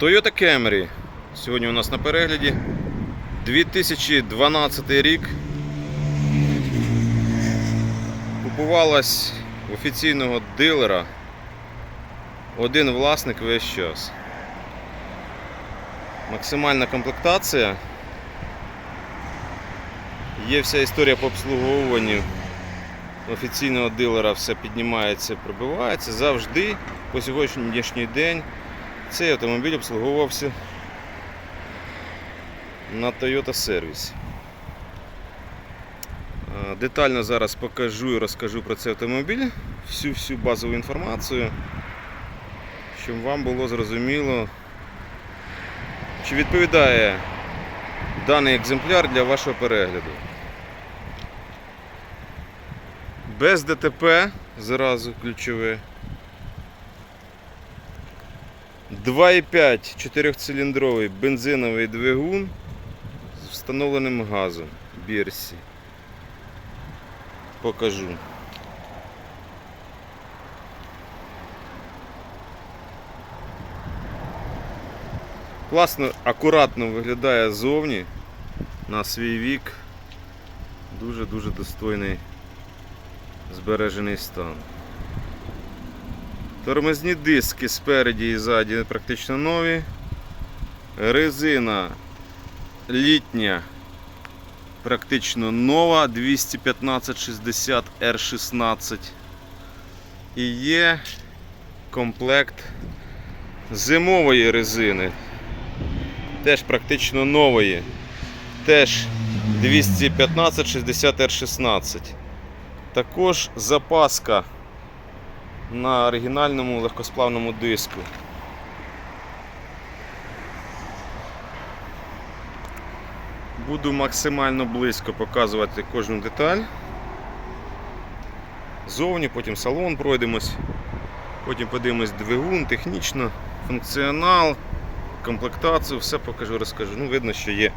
Toyota Camry. Сьогодні у нас на перегляді 2012 рік. Купувалась в офіційного дилера один власник весь час. Максимальна комплектація. Є вся історія по обслуговуванню офіційного дилера, все піднімається, пробивається завжди по сьогоднішній день. Цей автомобіль обслуговувався на Toyota. Е, Детально зараз покажу і розкажу про цей автомобіль, всю всю базову інформацію, щоб вам було зрозуміло, чи відповідає даний екземпляр для вашого перегляду. Без ДТП зразу ключове. 2,5 чотирьохциліндровий бензиновий двигун з встановленим газом Бірсі. Покажу. Класно, акуратно виглядає ззовні на свій вік. Дуже-дуже достойний збережений стан. Тормозні диски спереді і ззаді практично нові. Резина літня, практично нова 215-60 R16. І є комплект зимової резини. Теж практично нової. Теж 215-60 R16. Також запаска на оригінальному легкосплавному диску. Буду максимально близько показувати кожну деталь. Зовні, потім салон пройдемось, потім подивимось двигун, технічно, функціонал, комплектацію, все покажу, розкажу. Ну, видно, що є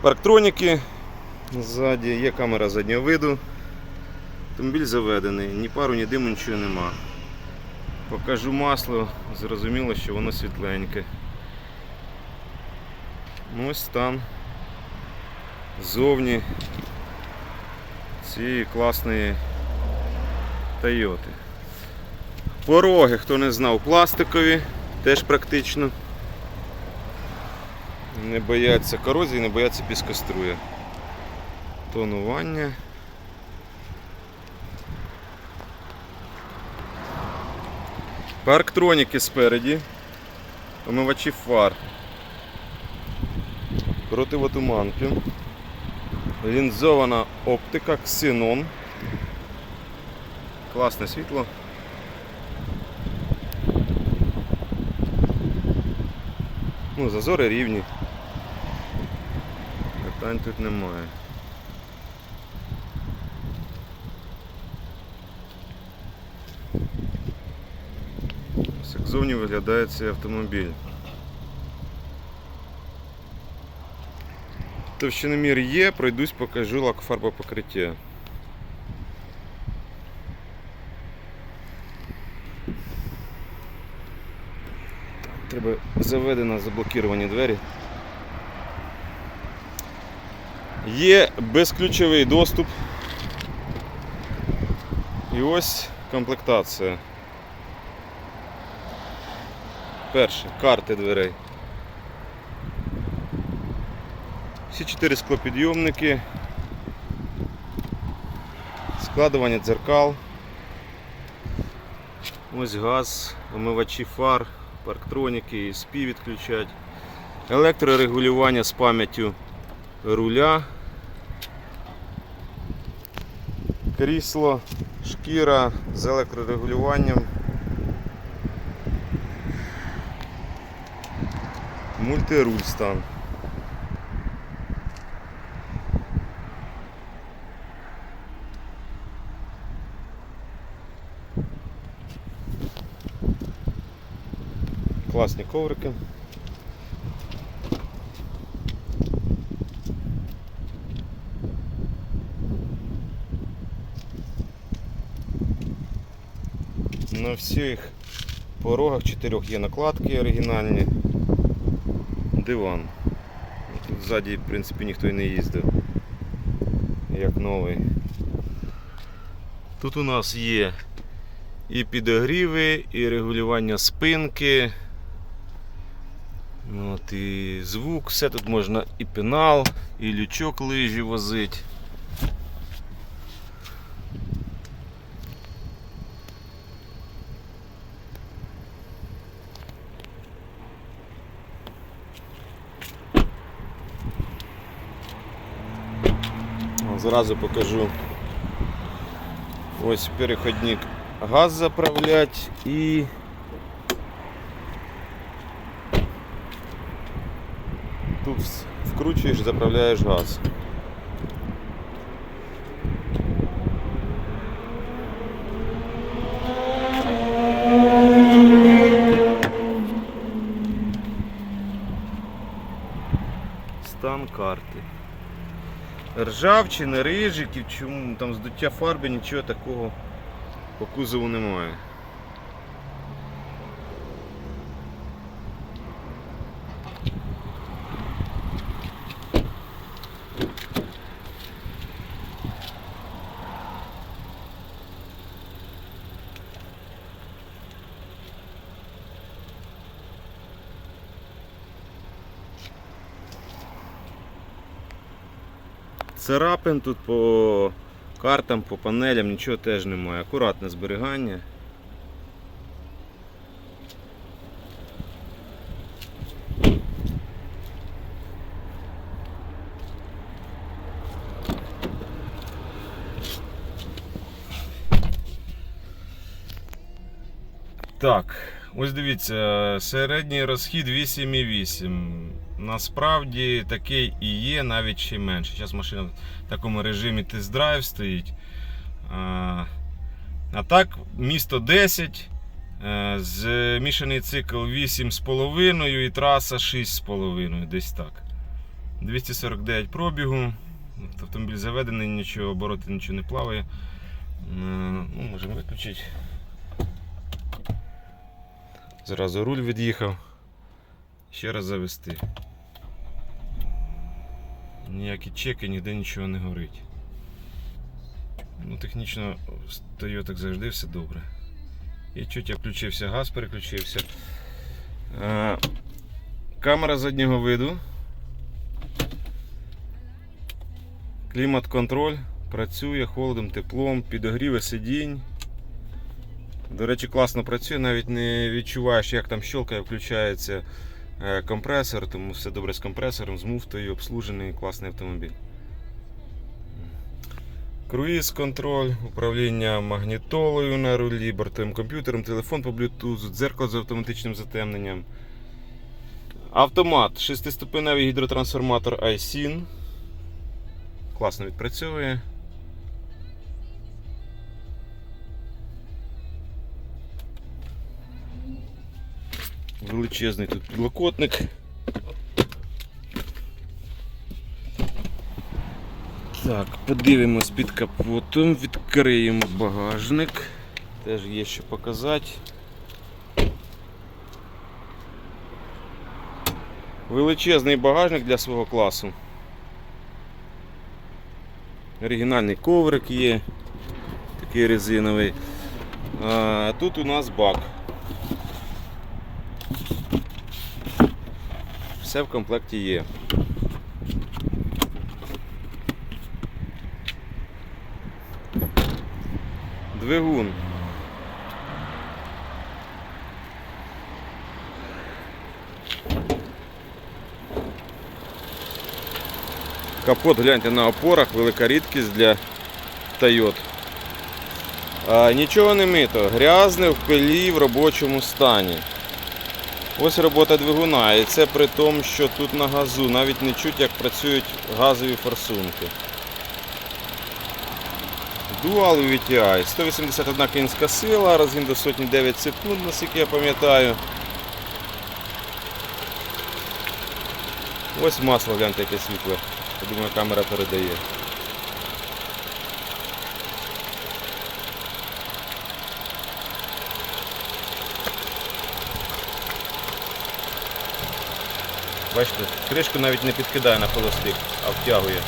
парктроніки ззаді, є камера заднього виду. Автомобіль заведений, ні пару, ні диму, нічого нема. Покажу масло, зрозуміло, що воно світленьке. Ну, Ось стан зовні цієї класної Тойоти. Пороги, хто не знав, пластикові, теж практично. Не бояться корозії, не бояться піскоструя. Тонування. Парктроніки спереді, омивачі фар, противотуманки, лінзована оптика, ксенон, класне світло. Ну, зазори рівні. Питань тут немає. зовні виглядає цей автомобіль. Товщиномір є, пройдусь, покажу лакофарбове покриття. Треба заведено заблокіровані двері. Є безключовий доступ. І ось комплектація. Перше, карти дверей. Всі чотири склопідйомники, складування дзеркал. Ось газ, омивачі фар, парктроніки, ESP відключать, електрорегулювання з пам'яттю руля, крісло, шкіра з електрорегулюванням. Мультируль стан. Класні коврики. На всіх порогах чотирьох є накладки оригінальні. Диван. Тут ззаді, в принципі, ніхто і не їздив. Як новий. Тут у нас є і підогріви, і регулювання спинки. От, і звук, все тут можна і пенал, і лючок лижі возити. Зразу покажу. Ось переходник газ заправлять і тут вкручуєш, заправляєш газ. Стан карти. Ржавчини, рижиків, чому там здуття фарби, нічого такого по кузову немає. Царапин тут по картам, по панелям нічого теж немає. Акуратне зберігання. Так, ось дивіться, середній розхід 8,8. Насправді такий і є, навіть ще менше. Зараз машина в такому режимі тест-драйв стоїть. А, а так, місто 10, е, змішаний цикл 8,5 і траса 6,5, десь так. 249 пробігу. Автомобіль заведений, нічого, обороти нічого не плаває. Е, Ну, можемо виключити. Зразу руль від'їхав. Ще раз завести. Ніякі чеки, ніде нічого не горить. Ну, технічно з Toyota завжди все добре. І чуть я включився, газ переключився. Камера заднього виду. Клімат-контроль. Працює холодом, теплом, підогріви сидінь. До речі, класно працює, навіть не відчуваєш, як там щелкає, включається компресор, тому все добре з компресором, з муфтою, обслужений, класний автомобіль. Круїз контроль, управління магнітолою на рулі, бортовим комп'ютером, телефон по Bluetooth, дзеркало з автоматичним затемненням. Автомат, 6-ступеневий гідротрансформатор iSyn. Класно відпрацьовує. Величезний тут підлокотник. Так, подивимось під капотом, відкриємо багажник. Теж є що показати. Величезний багажник для свого класу. Оригінальний коврик є, такий резиновий. А тут у нас бак. Все в комплекті є. Двигун. Капот гляньте на опорах, велика рідкість для. А, нічого не мито, грязне в пилі в робочому стані. Ось робота двигуна, і це при тому, що тут на газу навіть не чуть, як працюють газові форсунки. Dual VTI, 181 кінська сила, розгін до сотні 9 секунд, наскільки я пам'ятаю. Ось масло, гляньте, яке світле. Я думаю, камера передає. Бачите, кришку навіть не підкидає на холостик, а втягує.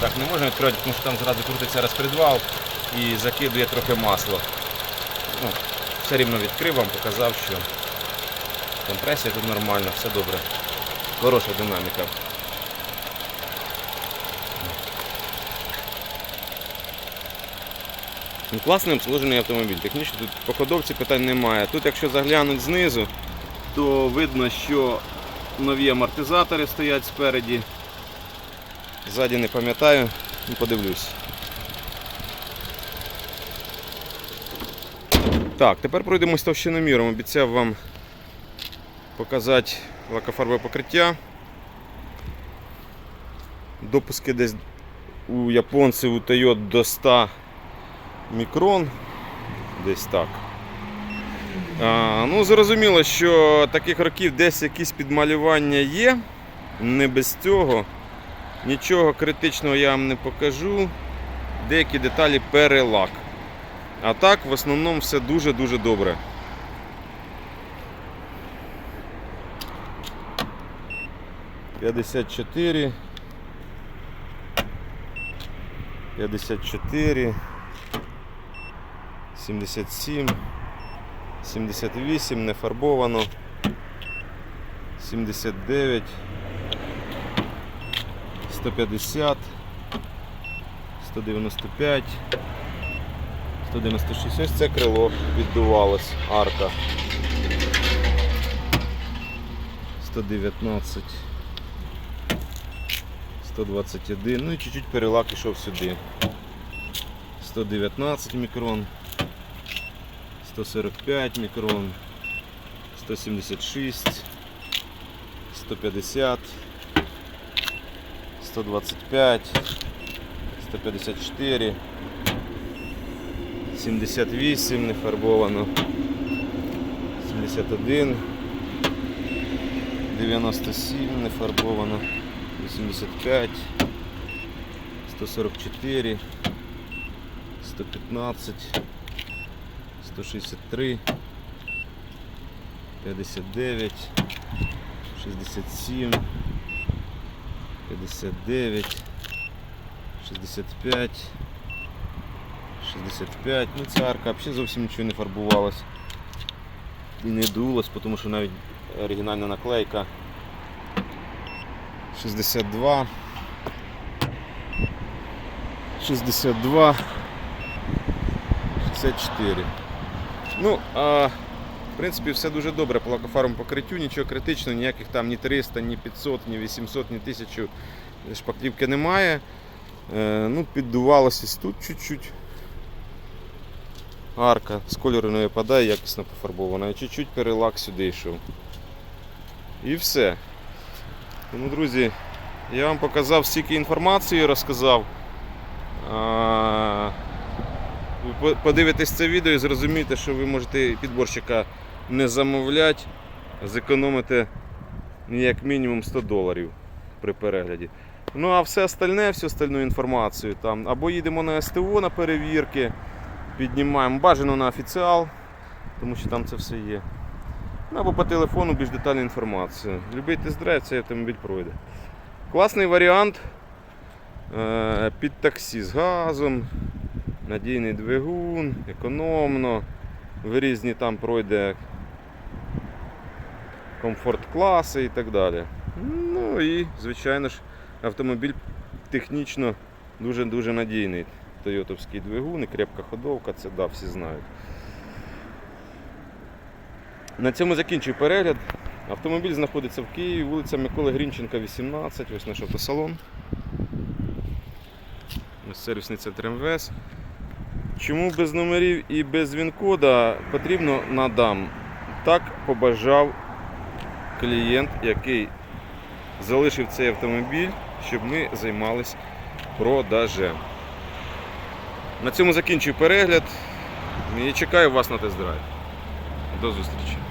Так не можна відкривати, тому що там зразу крутиться розпредвал і закидує трохи масла. Ну, все рівно відкрив вам, показав, що компресія тут нормальна, все добре. Хороша динаміка. Ну, Класний обслужений автомобіль. Технічно тут по ходовці питань немає. Тут, якщо заглянути знизу, то видно, що нові амортизатори стоять спереді. Ззаді не пам'ятаю, ну, подивлюсь. Так, тепер пройдемось товщиноміром. Обіцяв вам показати лакофарбове покриття. Допуски десь у японців у Toyota до 100 мікрон. Десь так. Ну, зрозуміло, що таких років десь якісь підмалювання є. Не без цього. Нічого критичного я вам не покажу. Деякі деталі перелак. А так, в основному все дуже-дуже добре. П'ятдесят чотири. П'ятдесят чотири. Сімдесят сім. Сімдесят вісім, не фарбовано. Сімдесят дев'ять. 150, 195, 196. Ось це крило віддувалось, арка. 119, 121. Ну і чуть-чуть перелак ішов сюди. 119 мікрон, 145 мікрон, 176, 150. 125, 154, 78 не фарбовано, 71, 97 не фарбовано, 85, 144, 115, 163, 59, 67, 59, 65, 65. Ну ця арка взагалі зовсім нічого не фарбувалась. І не дулась, тому що навіть оригінальна наклейка 62. 62. 64. Ну, а в принципі, все дуже добре по лакофармовому покриттю, нічого критичного, ніяких там ні 300, ні 500, ні 800, ні 1000 шпаклівки немає. Е, ну, піддувалося тут чуть-чуть. Арка з кольору не випадає, якісно пофарбована. І чуть-чуть перелак сюди йшов. І все. Тому, друзі, я вам показав стільки інформації, розказав. Подивитесь це відео і зрозумієте, що ви можете підборщика не замовляти, зекономите ну, як мінімум 100 доларів при перегляді. Ну а все остальне, всю остальну інформацію там або їдемо на СТО на перевірки, піднімаємо бажано на офіціал, тому що там це все є. Ну, або по телефону більш детальна інформація. Любий тест-драйв, цей автомобіль пройде. Класний варіант е, під таксі з газом, надійний двигун, економно, в різні там пройде комфорт класи і так далі. Ну і, звичайно ж, автомобіль технічно дуже-дуже надійний. Тойотовський двигун і крепка ходовка, це да, всі знають. На цьому закінчую перегляд. Автомобіль знаходиться в Києві, вулиця Миколи Грінченка, 18. Ось наш автосалон. Ось сервісний центр. Чому без номерів і без він-кода потрібно надам. Так побажав клієнт, який залишив цей автомобіль, щоб ми займалися продажем. На цьому закінчую перегляд і чекаю вас на тест-драйв. До зустрічі.